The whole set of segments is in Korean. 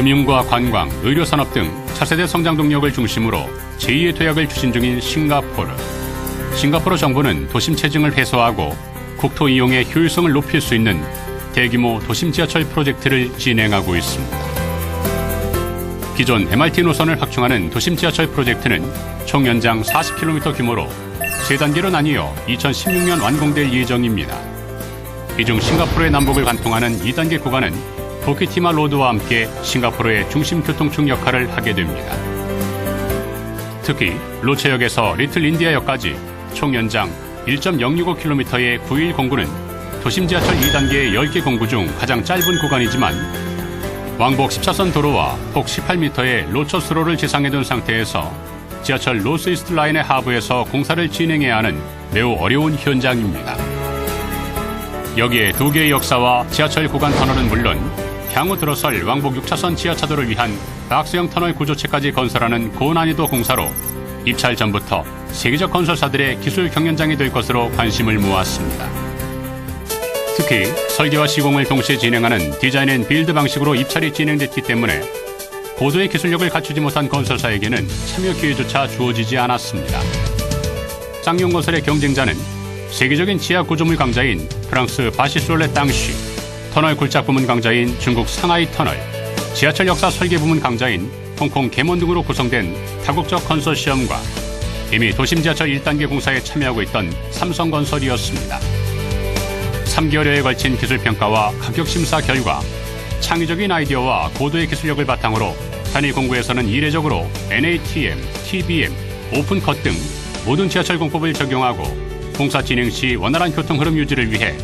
금융과 관광, 의료산업 등 차세대 성장 동력을 중심으로 제2의 도약을 추진 중인 싱가포르. 싱가포르 정부는 도심 체증을 해소하고 국토 이용의 효율성을 높일 수 있는 대규모 도심 지하철 프로젝트를 진행하고 있습니다. 기존 MRT 노선을 확충하는 도심 지하철 프로젝트는 총 연장 40km 규모로 세 단계로 나뉘어 2016년 완공될 예정입니다. 이 중 싱가포르의 남북을 관통하는 2단계 구간은 도키티마 로드와 함께 싱가포르의 중심 교통축 역할을 하게 됩니다. 특히 로체역에서 리틀 인디아역까지 총 연장 1.065km의 9일 공구는 도심 지하철 2단계의 10개 공구 중 가장 짧은 구간이지만 왕복 14선 도로와 폭 18m의 로처 수로를 지상해둔 상태에서 지하철 노스이스트 라인의 하부에서 공사를 진행해야 하는 매우 어려운 현장입니다. 여기에 두 개의 역사와 지하철 구간 터널은 물론 향후 들어설 왕복 6차선 지하차도를 위한 박스형 터널 구조체까지 건설하는 고난이도 공사로 입찰 전부터 세계적 건설사들의 기술 경연장이 될 것으로 관심을 모았습니다. 특히 설계와 시공을 동시에 진행하는 디자인 앤 빌드 방식으로 입찰이 진행됐기 때문에 고도의 기술력을 갖추지 못한 건설사에게는 참여 기회조차 주어지지 않았습니다. 쌍용건설의 경쟁자는 세계적인 지하 구조물 강자인 프랑스 바시솔레 땅쉬, 터널 굴착 부문 강자인 중국 상하이 터널, 지하철 역사 설계 부문 강자인 홍콩 개몬 등으로 구성된 다국적 컨소시엄과 이미 도심 지하철 1단계 공사에 참여하고 있던 삼성건설이었습니다. 3개월여에 걸친 기술 평가와 가격 심사 결과 창의적인 아이디어와 고도의 기술력을 바탕으로 단위 공구에서는 이례적으로 NATM, TBM, 오픈컷 등 모든 지하철 공법을 적용하고 공사 진행 시 원활한 교통 흐름 유지를 위해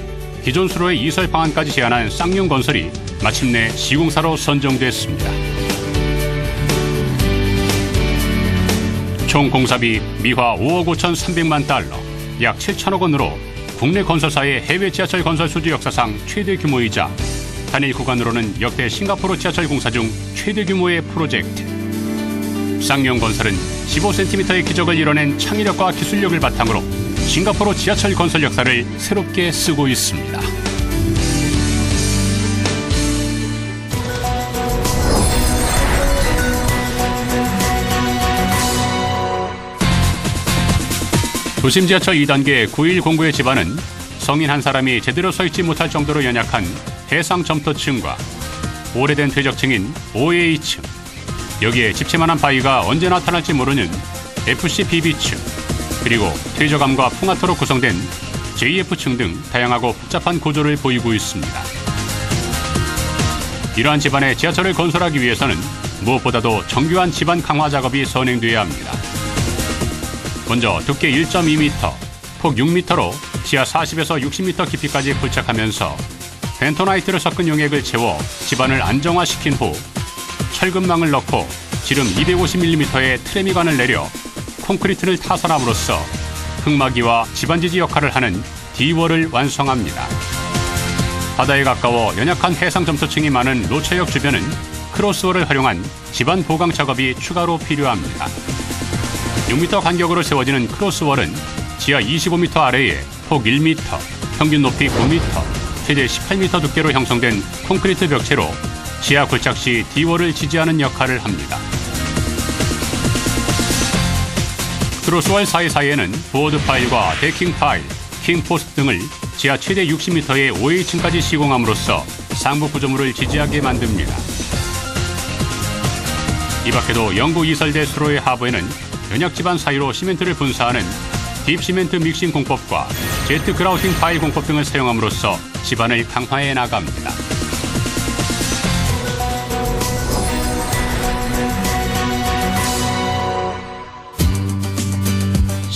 기존 수로의 이설 방안까지 제안한 쌍용 건설이 마침내 시공사로 선정됐습니다. 총 공사비 미화 5억 5천 3백만 달러, 약 7천억 원으로 국내 건설사의 해외 지하철 건설 수주 역사상 최대 규모이자 단일 구간으로는 역대 싱가포르 지하철 공사 중 최대 규모의 프로젝트. 쌍용 건설은 15cm의 기적을 이뤄낸 창의력과 기술력을 바탕으로 싱가포르 지하철 건설 역사를 새롭게 쓰고 있습니다. 도심 지하철 2단계 9일 공구의 집안은 성인 한 사람이 제대로 서 있지 못할 정도로 연약한 해상 점토층과 오래된 퇴적층인 OA층 여기에 집채만한 바위가 언제 나타날지 모르는 FCBB층 그리고 퇴적암과 풍화토로 구성된 JF층 등 다양하고 복잡한 구조를 보이고 있습니다. 이러한 집안의 지하철을 건설하기 위해서는 무엇보다도 정교한 집안 강화 작업이 선행돼야 합니다. 먼저 두께 1.2m, 폭 6m로 지하 40에서 60m 깊이까지 부착하면서 벤토나이트를 섞은 용액을 채워 집안을 안정화시킨 후 철근망을 넣고 지름 250mm의 트레미관을 내려 콘크리트를 타선함으로써 흙막이와 집안지지 역할을 하는 D월을 완성합니다. 바다에 가까워 연약한 해상 점토층이 많은 로체역 주변은 크로스월을 활용한 집안 보강 작업이 추가로 필요합니다. 6m 간격으로 세워지는 크로스월은 지하 25m 아래에 폭 1m, 평균 높이 9m, 최대 18m 두께로 형성된 콘크리트 벽체로 지하 굴착 시 D월을 지지하는 역할을 합니다. 크로스월 사이사이에는 보드 파일과 데킹 파일, 킹 포스트 등을 지하 최대 60m의 5H층까지 시공함으로써 상부 구조물을 지지하게 만듭니다. 이 밖에도 영구 이설대 수로의 하부에는 연약 집안 사이로 시멘트를 분사하는 딥 시멘트 믹싱 공법과 제트 그라우팅 파일 공법 등을 사용함으로써 집안을 강화해 나갑니다.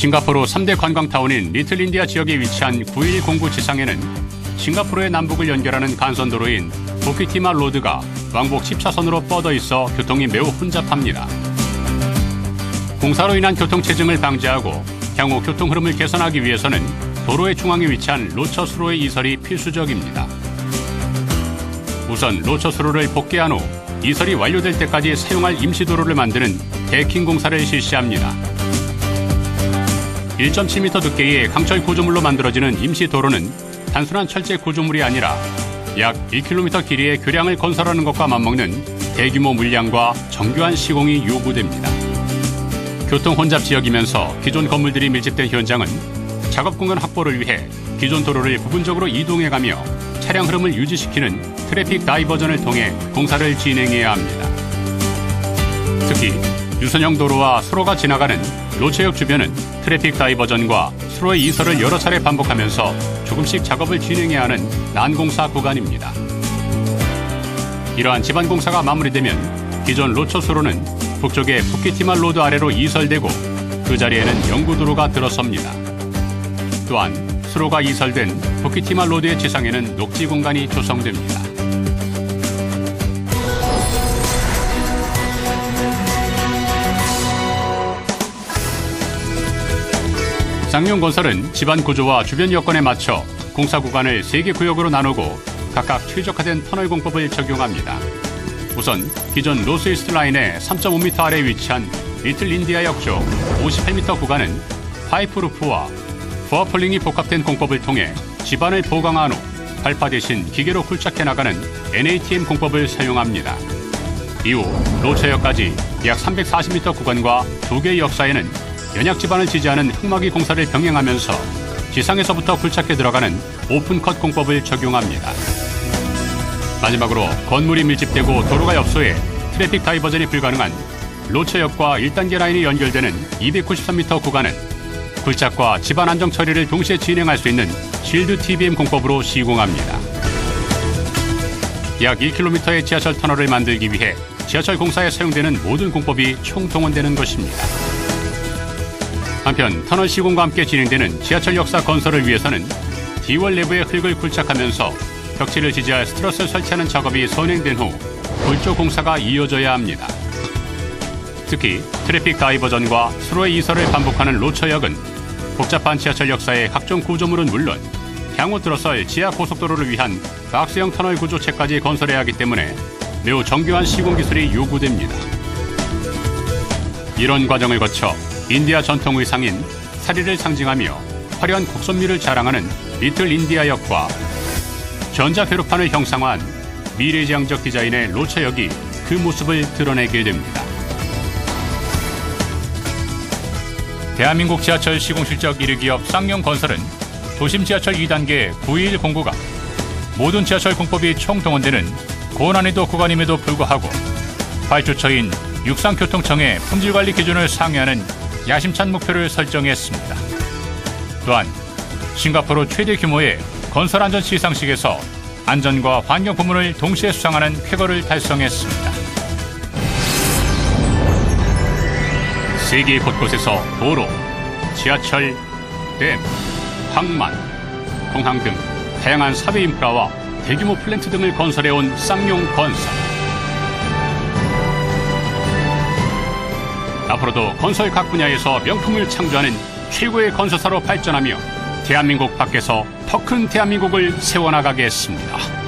싱가포르 3대 관광타운인 리틀 인디아 지역에 위치한 9일 공구 지상에는 싱가포르의 남북을 연결하는 간선도로인 부키티마 로드가 왕복 10차선으로 뻗어 있어 교통이 매우 혼잡합니다. 공사로 인한 교통체증을 방지하고 향후 교통 흐름을 개선하기 위해서는 도로의 중앙에 위치한 로처 수로의 이설이 필수적입니다. 우선 로처 수로를 복개한 후 이설이 완료될 때까지 사용할 임시 도로를 만드는 데킹 공사를 실시합니다. 1.7m 두께의 강철 구조물로 만들어지는 임시 도로는 단순한 철제 구조물이 아니라 약 1km 길이의 교량을 건설하는 것과 맞먹는 대규모 물량과 정교한 시공이 요구됩니다. 교통 혼잡 지역이면서 기존 건물들이 밀집된 현장은 작업 공간 확보를 위해 기존 도로를 부분적으로 이동해가며 차량 흐름을 유지시키는 트래픽 다이버전을 통해 공사를 진행해야 합니다. 특히 유선형 도로와 수로가 지나가는 로체역 주변은 트래픽 다이버전과 수로의 이설을 여러 차례 반복하면서 조금씩 작업을 진행해야 하는 난공사 구간입니다. 이러한 집안 공사가 마무리되면 기존 로처 수로는 북쪽의 푸키티마 로드 아래로 이설되고 그 자리에는 영구도로가 들어섭니다. 또한 수로가 이설된 푸키티마 로드의 지상에는 녹지 공간이 조성됩니다. 쌍용건설은 집안 구조와 주변 여건에 맞춰 공사 구간을 세 개 구역으로 나누고 각각 최적화된 터널 공법을 적용합니다. 우선 기존 노스이스트 라인의 3.5m 아래 위치한 리틀 인디아 역쪽 58m 구간은 파이프 루프와 부하폴링이 복합된 공법을 통해 집안을 보강한 후 발파 대신 기계로 굴착해 나가는 NATM 공법을 사용합니다. 이후 로체역까지 약 340m 구간과 두 개의 역사에는 연약 지반을 지지하는 흙막이 공사를 병행하면서 지상에서부터 굴착해 들어가는 오픈컷 공법을 적용합니다. 마지막으로 건물이 밀집되고 도로가 협소해 트래픽 다이버전이 불가능한 로체역과 1단계 라인이 연결되는 293m 구간은 굴착과 집안 안정 처리를 동시에 진행할 수 있는 실드 TBM 공법으로 시공합니다. 약 1km의 지하철 터널을 만들기 위해 지하철 공사에 사용되는 모든 공법이 총동원되는 것입니다. 한편 터널 시공과 함께 진행되는 지하철 역사 건설을 위해서는 D월 내부의 흙을 굴착하면서 벽지를 지지할 스트러스를 설치하는 작업이 선행된 후 골조 공사가 이어져야 합니다. 특히 트래픽 다이버전과 수로의 이설을 반복하는 로처역은 복잡한 지하철 역사의 각종 구조물은 물론 향후 들어설 지하 고속도로를 위한 박스형 터널 구조체까지 건설해야 하기 때문에 매우 정교한 시공 기술이 요구됩니다. 이런 과정을 거쳐 인디아 전통 의상인 사리를 상징하며 화려한 곡선미를 자랑하는 리틀 인디아 역과 전자 회로판을 형상화한 미래지향적 디자인의 로처역이 그 모습을 드러내게 됩니다. 대한민국 지하철 시공 실적 1위 기업 쌍용건설은 도심 지하철 2단계 92109가 모든 지하철 공법이 총동원되는 고난이도 구간임에도 불구하고 발주처인 육상교통청의 품질관리 기준을 상회하는 야심찬 목표를 설정했습니다. 또한 싱가포르 최대 규모의 건설 안전 시상식에서 안전과 환경 부문을 동시에 수상하는 쾌거를 달성했습니다. 세계 곳곳에서 도로, 지하철, 댐, 항만, 공항 등 다양한 사회 인프라와 대규모 플랜트 등을 건설해온 쌍용 건설. 앞으로도 건설 각 분야에서 명품을 창조하는 최고의 건설사로 발전하며 대한민국 밖에서 더 큰 대한민국을 세워나가겠습니다.